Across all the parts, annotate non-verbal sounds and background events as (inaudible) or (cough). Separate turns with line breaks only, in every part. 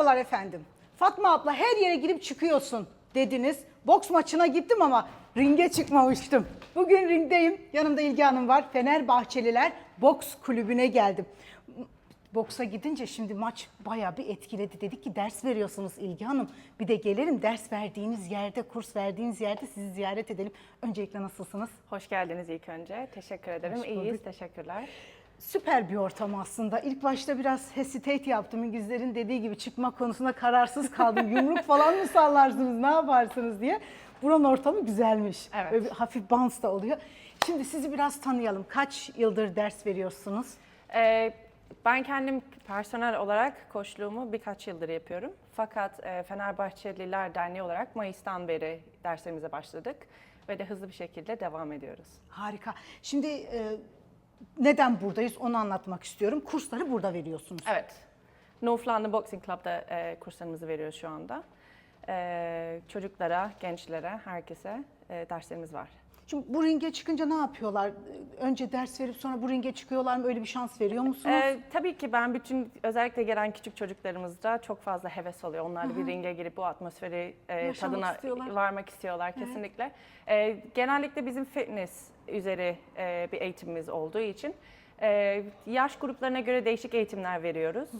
Merhabalar efendim. Fatma abla her yere girip çıkıyorsun dediniz. Boks maçına gittim ama ringe çıkmamıştım. Bugün ringdeyim. Yanımda İlgi Hanım var. Fenerbahçeliler Boks Kulübü'ne geldim. Boksa gidince şimdi maç bayağı bir etkiledi. Dedik ki ders veriyorsunuz İlgi Hanım. Bir de gelelim ders verdiğiniz yerde, kurs verdiğiniz yerde sizi ziyaret edelim. Öncelikle nasılsınız?
Hoş geldiniz ilk önce. Teşekkür ederim. İyiyiz. Teşekkürler.
Süper bir ortam aslında. İlk başta biraz hesitate yaptım. İngilizlerin dediği gibi çıkma konusunda kararsız kaldım. (laughs) Yumruk falan mı sallarsınız, ne yaparsınız diye. Buranın ortamı güzelmiş.
Evet.
Böyle bir hafif bounce da oluyor. Şimdi sizi biraz tanıyalım. Kaç yıldır ders veriyorsunuz?
Ee, ben kendim personel olarak koçluğumu birkaç yıldır yapıyorum. Fakat e, Fenerbahçeliler Derneği olarak Mayıs'tan beri derslerimize başladık. Ve de hızlı bir şekilde devam ediyoruz.
Harika. Şimdi e, neden buradayız onu anlatmak istiyorum. Kursları burada veriyorsunuz.
Evet. North London Boxing Club'da e, kurslarımızı veriyoruz şu anda. E, çocuklara, gençlere, herkese e, derslerimiz var.
Şimdi bu ringe çıkınca ne yapıyorlar? Önce ders verip sonra bu ringe çıkıyorlar mı? Öyle bir şans veriyor musunuz?
Ee, tabii ki ben bütün özellikle gelen küçük çocuklarımızda çok fazla heves oluyor. Onlar da bir ringe girip bu atmosferi e, tadına
istiyorlar.
varmak istiyorlar kesinlikle. Ee, genellikle bizim fitness üzeri e, bir eğitimimiz olduğu için e, yaş gruplarına göre değişik eğitimler veriyoruz.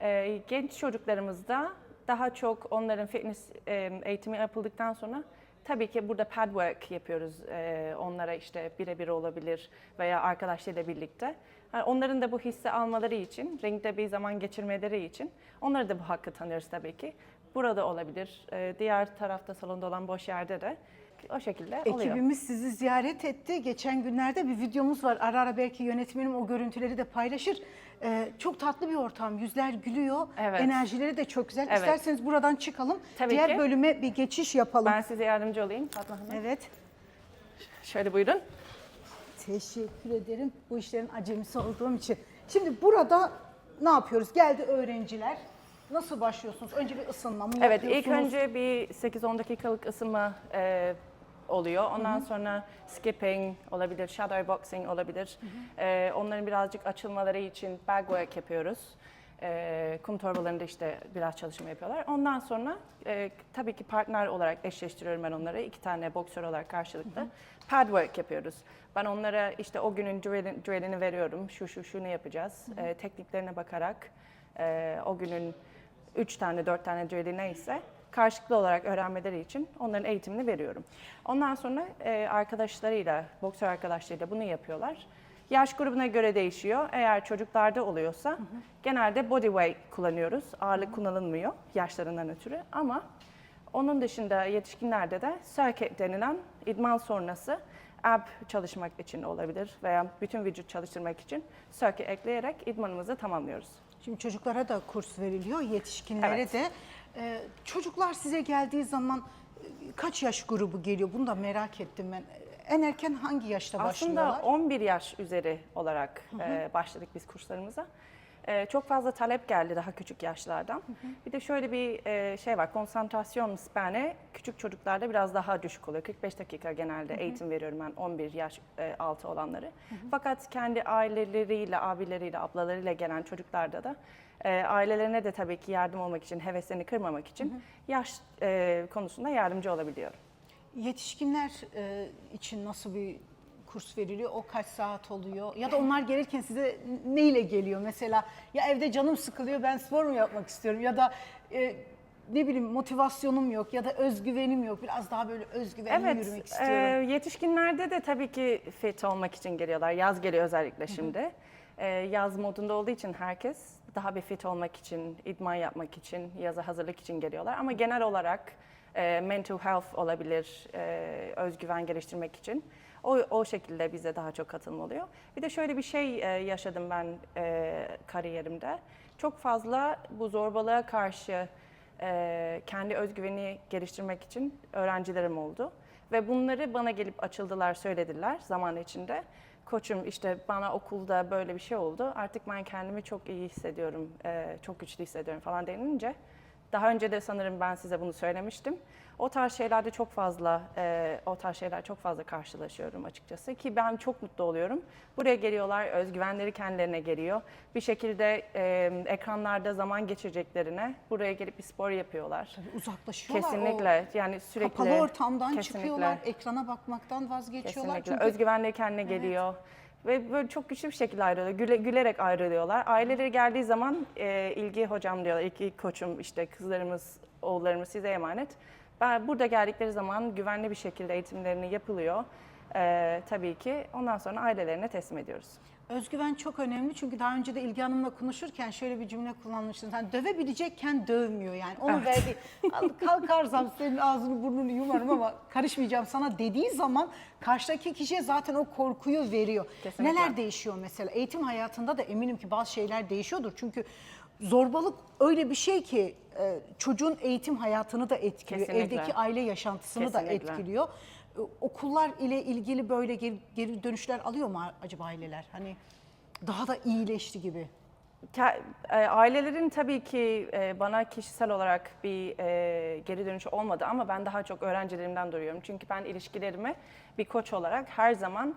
E, genç çocuklarımızda daha çok onların fitness e, eğitimi yapıldıktan sonra Tabii ki burada pad work yapıyoruz Ee, onlara işte birebir olabilir veya arkadaşlarıyla birlikte. Yani onların da bu hissi almaları için, ringde bir zaman geçirmeleri için onlara da bu hakkı tanıyoruz tabii ki. Burada olabilir, Ee, diğer tarafta salonda olan boş yerde de o şekilde oluyor.
Ekibimiz sizi ziyaret etti. Geçen günlerde bir videomuz var. Ara ara belki yönetmenim o görüntüleri de paylaşır. Ee, çok tatlı bir ortam. Yüzler gülüyor.
Evet.
Enerjileri de çok güzel.
Evet.
İsterseniz buradan çıkalım.
Tabii
Diğer
ki.
bölüme bir geçiş yapalım.
Ben size yardımcı olayım Fatma Hanım.
Evet.
Şöyle buyurun.
Teşekkür ederim bu işlerin acemisi olduğum için. Şimdi burada ne yapıyoruz? Geldi öğrenciler. Nasıl başlıyorsunuz? Önce bir ısınma mı
Evet, ilk
yapıyorsunuz?
önce bir 8-10 dakikalık ısınma e, oluyor. Ondan sonra skipping olabilir, shadow boxing olabilir. E, onların birazcık açılmaları için bag work yapıyoruz. E, kum torbalarında işte biraz çalışma yapıyorlar. Ondan sonra e, tabii ki partner olarak eşleştiriyorum ben onları. iki tane boksör olarak karşılıklı. Pad work yapıyoruz. Ben onlara işte o günün drillini, drillini veriyorum. Şu şu şunu yapacağız. E, tekniklerine bakarak e, o günün 3 tane, 4 tane drill'i neyse karşılıklı olarak öğrenmeleri için onların eğitimini veriyorum. Ondan sonra e, arkadaşlarıyla, boksör arkadaşlarıyla bunu yapıyorlar. Yaş grubuna göre değişiyor. Eğer çocuklarda oluyorsa genelde body weight kullanıyoruz. Ağırlık kullanılmıyor yaşlarından ötürü ama onun dışında yetişkinlerde de circuit denilen idman sonrası ab çalışmak için olabilir veya bütün vücut çalıştırmak için circuit ekleyerek idmanımızı tamamlıyoruz.
Şimdi çocuklara da kurs veriliyor, yetişkinlere
Evet.
de. Ee, çocuklar size geldiği zaman e, kaç yaş grubu geliyor? Bunu da merak ettim ben. En erken hangi yaşta başlıyorlar?
Aslında 11 yaş üzeri olarak e, başladık biz kurslarımıza. E, çok fazla talep geldi daha küçük yaşlardan. Bir de şöyle bir e, şey var, konsantrasyon spanı küçük çocuklarda biraz daha düşük oluyor. 45 dakika genelde eğitim veriyorum ben 11 yaş e, altı olanları. Fakat kendi aileleriyle, abileriyle, ablalarıyla gelen çocuklarda da e, ailelerine de tabii ki yardım olmak için, heveslerini kırmamak için yaş e, konusunda yardımcı olabiliyorum.
Yetişkinler e, için nasıl bir kurs veriliyor? O kaç saat oluyor? Ya da onlar gelirken size ne ile geliyor? Mesela ya evde canım sıkılıyor ben spor mu yapmak istiyorum? Ya da e, ne bileyim motivasyonum yok ya da özgüvenim yok. Biraz daha böyle özgüvenli yürümek
Evet,
istiyorum.
e, yetişkinlerde de tabii ki fit olmak için geliyorlar. Yaz geliyor özellikle şimdi. E, yaz modunda olduğu için herkes daha bir fit olmak için, idman yapmak için, yaza hazırlık için geliyorlar. Ama genel olarak e, mental health olabilir, e, özgüven geliştirmek için. O, o şekilde bize daha çok katılım oluyor. Bir de şöyle bir şey e, yaşadım ben e, kariyerimde. Çok fazla bu zorbalığa karşı e, kendi özgüveni geliştirmek için öğrencilerim oldu. Ve bunları bana gelip açıldılar, söylediler zaman içinde. Koçum işte bana okulda böyle bir şey oldu. Artık ben kendimi çok iyi hissediyorum, e, çok güçlü hissediyorum falan denilince Daha önce de sanırım ben size bunu söylemiştim. O tarz şeylerde çok fazla, e, o tarz şeyler çok fazla karşılaşıyorum açıkçası ki ben çok mutlu oluyorum. Buraya geliyorlar, özgüvenleri kendilerine geliyor. Bir şekilde e, ekranlarda zaman geçireceklerine buraya gelip bir spor yapıyorlar.
Tabii uzaklaşıyorlar.
Kesinlikle
O
yani sürekli
kapalı ortamdan
kesinlikle,
çıkıyorlar, ekrana bakmaktan vazgeçiyorlar.
Kesinlikle.
Çünkü
Özgüvenleri kendine geliyor. Ve böyle çok güçlü bir şekilde ayrılıyor. Güle, gülerek ayrılıyorlar. Aileleri geldiği zaman e, ilgi hocam diyorlar. İlgi koçum işte kızlarımız, oğullarımız size emanet. Ben burada geldikleri zaman güvenli bir şekilde eğitimlerini yapılıyor. E, tabii ki ondan sonra ailelerine teslim ediyoruz.
Özgüven çok önemli çünkü daha önce de İlgi Hanım'la konuşurken şöyle bir cümle kullanmıştım. Sen dövebilecekken dövmüyor yani. Onu verdi. Al, Kalkarsam senin ağzını burnunu yumarım ama karışmayacağım sana dediği zaman karşıdaki kişiye zaten o korkuyu veriyor.
Kesinlikle.
Neler değişiyor mesela? Eğitim hayatında da eminim ki bazı şeyler değişiyordur. Çünkü zorbalık öyle bir şey ki e, çocuğun eğitim hayatını da etkiliyor.
Kesinlikle.
Evdeki aile yaşantısını da
Kesinlikle.
etkiliyor. Okullar ile ilgili böyle geri, geri dönüşler alıyor mu acaba aileler? Hani daha da iyileşti gibi.
E, Ailelerin tabii ki e, bana kişisel olarak bir e, geri dönüşü olmadı ama ben daha çok öğrencilerimden duyuyorum. Çünkü ben ilişkilerimi bir koç olarak her zaman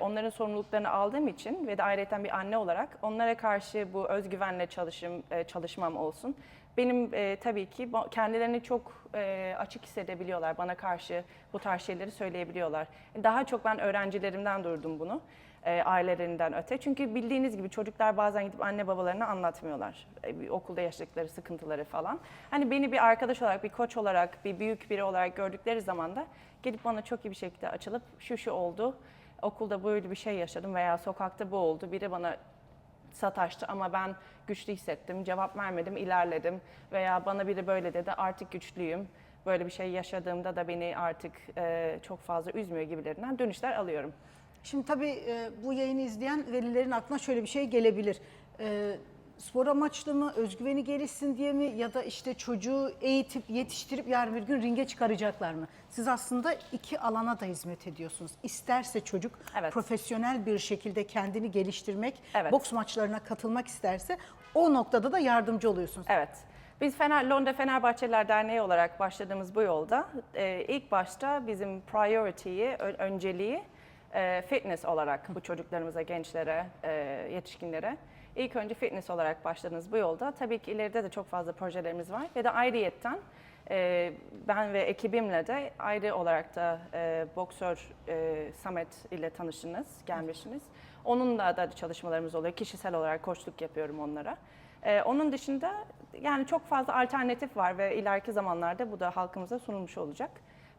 onların sorumluluklarını aldığım için ve de ayrıca bir anne olarak onlara karşı bu özgüvenle çalışım çalışmam olsun. Benim e, tabii ki kendilerini çok e, açık hissedebiliyorlar. Bana karşı bu tarz şeyleri söyleyebiliyorlar. Daha çok ben öğrencilerimden duydum bunu e, ailelerinden öte. Çünkü bildiğiniz gibi çocuklar bazen gidip anne babalarına anlatmıyorlar. E, okulda yaşadıkları sıkıntıları falan. Hani beni bir arkadaş olarak, bir koç olarak, bir büyük biri olarak gördükleri zaman da gelip bana çok iyi bir şekilde açılıp şu şu oldu, okulda böyle bir şey yaşadım veya sokakta bu oldu, biri bana sataştı ama ben güçlü hissettim, cevap vermedim, ilerledim veya bana biri böyle dedi, artık güçlüyüm. Böyle bir şey yaşadığımda da beni artık e, çok fazla üzmüyor gibilerinden dönüşler alıyorum.
Şimdi tabii e, bu yayını izleyen velilerin aklına şöyle bir şey gelebilir. E, spor amaçlı mı, özgüveni gelişsin diye mi ya da işte çocuğu eğitip yetiştirip yarın bir gün ringe çıkaracaklar mı? Siz aslında iki alana da hizmet ediyorsunuz. İsterse çocuk
Evet.
profesyonel bir şekilde kendini geliştirmek,
Evet.
boks maçlarına katılmak isterse o noktada da yardımcı oluyorsunuz.
Evet. Biz Fener, Londra Fenerbahçeliler Derneği olarak başladığımız bu yolda e, ilk başta bizim priority'yi, ö- önceliği e, fitness olarak bu çocuklarımıza, gençlere, e, yetişkinlere ilk önce fitness olarak başladığımız bu yolda tabii ki ileride de çok fazla projelerimiz var ve de ayrıyetten e, ben ve ekibimle de ayrı olarak da e, boksör e, Samet ile tanıştınız, gelmişsiniz. Onunla da çalışmalarımız oluyor. Kişisel olarak koçluk yapıyorum onlara. Ee, onun dışında yani çok fazla alternatif var ve ileriki zamanlarda bu da halkımıza sunulmuş olacak.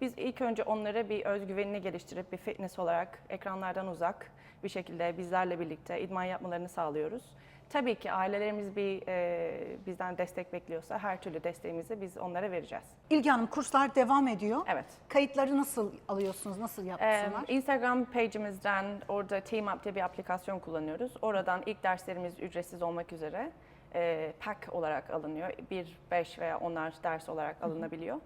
Biz ilk önce onları bir özgüvenini geliştirip bir fitness olarak ekranlardan uzak bir şekilde bizlerle birlikte idman yapmalarını sağlıyoruz. Tabii ki ailelerimiz bir e, bizden destek bekliyorsa her türlü desteğimizi biz onlara vereceğiz.
İlgi Hanım kurslar devam ediyor.
Evet.
Kayıtları nasıl alıyorsunuz, nasıl
Ee,
yapsınlar?
Instagram page'imizden orada Team Up diye bir aplikasyon kullanıyoruz. Oradan ilk derslerimiz ücretsiz olmak üzere e, pack olarak alınıyor. Bir, beş veya onar ders olarak alınabiliyor.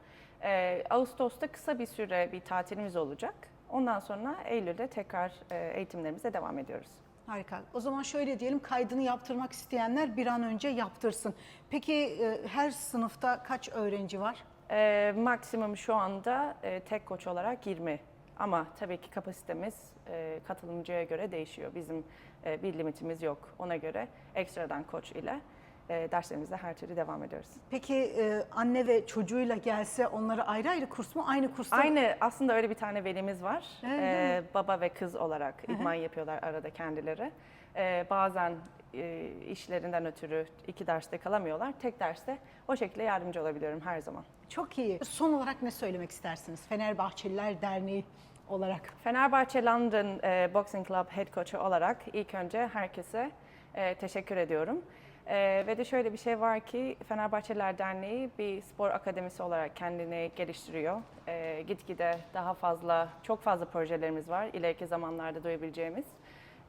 Ee, Ağustos'ta kısa bir süre bir tatilimiz olacak. Ondan sonra Eylül'de tekrar e, eğitimlerimize devam ediyoruz.
Harika. O zaman şöyle diyelim kaydını yaptırmak isteyenler bir an önce yaptırsın. Peki e, her sınıfta kaç öğrenci var?
Ee, maksimum şu anda e, tek koç olarak 20. Ama tabii ki kapasitemiz e, katılımcıya göre değişiyor. Bizim e, bir limitimiz yok. Ona göre ekstradan koç ile e, derslerimize her türlü devam ediyoruz.
Peki e, anne ve çocuğuyla gelse onları ayrı ayrı kurs mu? Aynı kursta mı?
Aynı aslında öyle bir tane velimiz var.
Evet,
Ee, baba ve kız olarak idman yapıyorlar arada kendileri. Ee, bazen e, işlerinden ötürü iki derste kalamıyorlar. Tek derste o şekilde yardımcı olabiliyorum her zaman.
Çok iyi. Son olarak ne söylemek istersiniz? Fenerbahçeliler Derneği olarak.
Fenerbahçe London e, Boxing Club Head Coach'u olarak ilk önce herkese e, teşekkür ediyorum. E, ve de şöyle bir şey var ki Fenerbahçeliler Derneği bir spor akademisi olarak kendini geliştiriyor. E, gitgide daha fazla, çok fazla projelerimiz var ileriki zamanlarda duyabileceğimiz.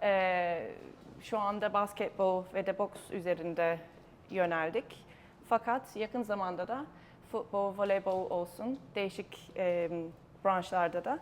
E, şu anda basketbol ve de boks üzerinde yöneldik. Fakat yakın zamanda da futbol, voleybol olsun değişik e, branşlarda da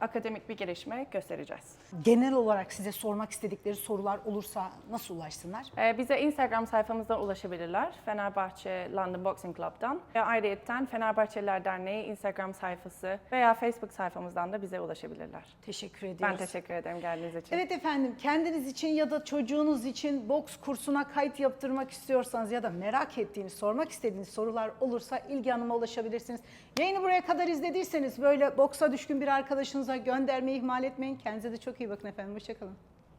akademik bir gelişme göstereceğiz.
Genel olarak size sormak istedikleri sorular olursa nasıl ulaşsınlar?
Ee, bize Instagram sayfamızdan ulaşabilirler. Fenerbahçe London Boxing Club'dan. Ve ayrıca Fenerbahçeliler Derneği Instagram sayfası veya Facebook sayfamızdan da bize ulaşabilirler.
Teşekkür
Ben
ediyoruz.
teşekkür ederim geldiğiniz için.
Evet efendim kendiniz için ya da çocuğunuz için boks kursuna kayıt yaptırmak istiyorsanız ya da merak ettiğiniz, sormak istediğiniz sorular olursa İlgi Hanım'a ulaşabilirsiniz. Yayını buraya kadar izlediyseniz böyle boksa düşkün bir arkadaşınıza göndermeyi ihmal etmeyin. Kendinize de çok iyi bakın efendim. Hoşçakalın.